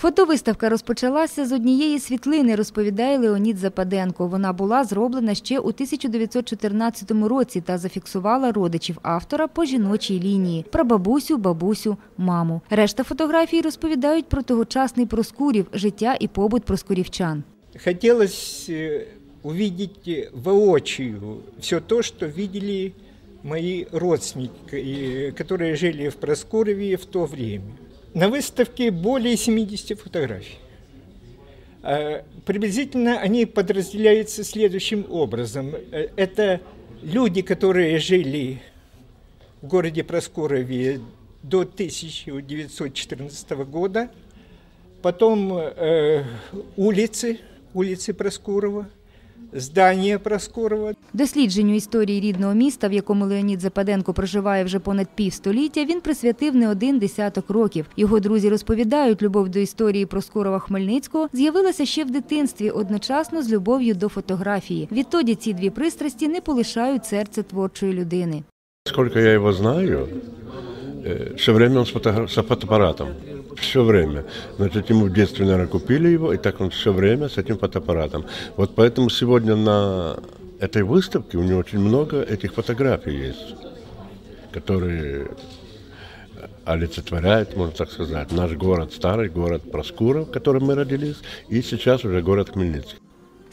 Фотовиставка розпочалася з однієї світлини, розповідає Леонід Западенко. Вона була зроблена ще у 1914 році та зафіксувала родичів автора по жіночій лінії прабабусю, бабусю, маму. Решта фотографій розповідають про тогочасний Проскурів, життя і побут проскурівчан. Хотелось э, увидеть э, воочию все то, что видели мои родственники, э, которые жили в Проскурове в то время. На выставке более 70 фотографий. А, Приблизительно они подразделяются следующим образом. Э, Это люди, которые жили в городе Проскурове до 1914 года, потом э, улицы, улицы Проскурова, здания Проскурова, Дослідженню історії рідного міста, в якому Леонід Западенко проживає вже понад півстоліття, він присвятив не один десяток років. Його друзі розповідають, любов до історії Проскурова Хмельницького з'явилася ще в дитинстві, одночасно з любов'ю до фотографії. Відтоді ці дві пристрасті не полишають серце творчої людини. Сколько я его знаю, все время он с фотоаппаратом. Все время. Значит, ему в детстве, наверное, купили его, и так он все время с этим фотоаппаратом. Вот поэтому сегодня на этой выставке у него очень много этих фотографий есть, которые олицетворяют, можно так сказать, наш город, старый город Проскуров, в котором мы родились, и сейчас уже город Хмельницкий.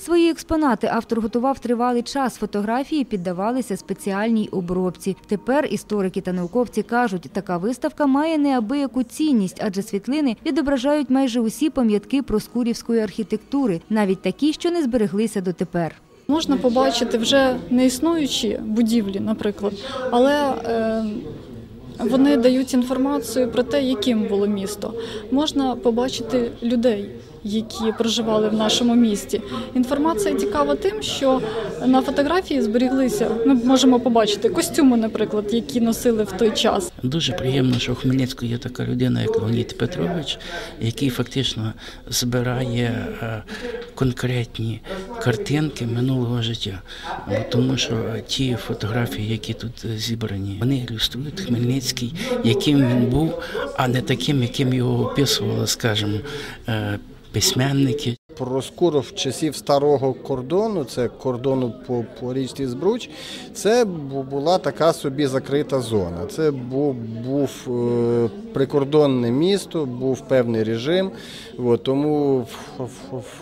Свої експонати автор готував тривалий час. Фотографії піддавалися спеціальній обробці. Тепер історики та науковці кажуть, така виставка має неабияку цінність, адже світлини відображають майже усі пам'ятки проскурівської архітектури, навіть такі, що не збереглися дотепер. Можна побачити вже не існуючі будівлі, наприклад, але е, вони дають інформацію про те, яким було місто. Можна побачити людей, які проживали в нашому місті. Інформація цікава тим, що на фотографії зберіглися. Ми можемо побачити костюми, наприклад, які носили в той час. Дуже приємно, що в Хмельницьку є така людина, як Леонід Петрович, який фактично збирає е, конкретні картинки минулого життя. Тому що ті фотографії, які тут е, зібрані, вони ілюструють Хмельницький, яким він був, а не таким, яким його описували, скажімо, письменники. Проскуров часів старого кордону, це кордону по, по річці Збруч, це була така собі закрита зона. Це був, був е, прикордонне місто, був певний режим. От, тому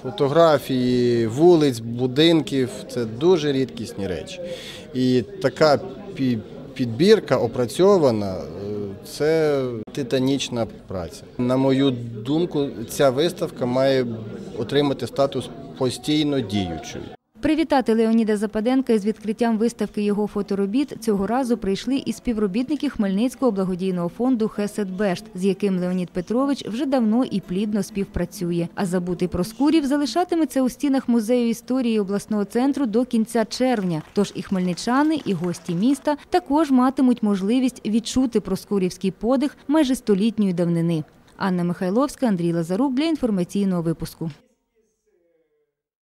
фотографії вулиць, будинків це дуже рідкісні речі. І така пі- підбірка опрацьована. Це титанічна праця. На мою думку, ця виставка має отримати статус постійно діючої. Привітати Леоніда Западенка із відкриттям виставки його фоторобіт цього разу прийшли і співробітники Хмельницького благодійного фонду Хесет-Бешт, з яким Леонід Петрович вже давно і плідно співпрацює. А забутий Проскурів залишатиметься у стінах музею історії обласного центру до кінця червня. Тож і хмельничани, і гості міста також матимуть можливість відчути проскурівський подих майже столітньої давнини. Анна Михайловська, Андрій Лазарук для інформаційного випуску.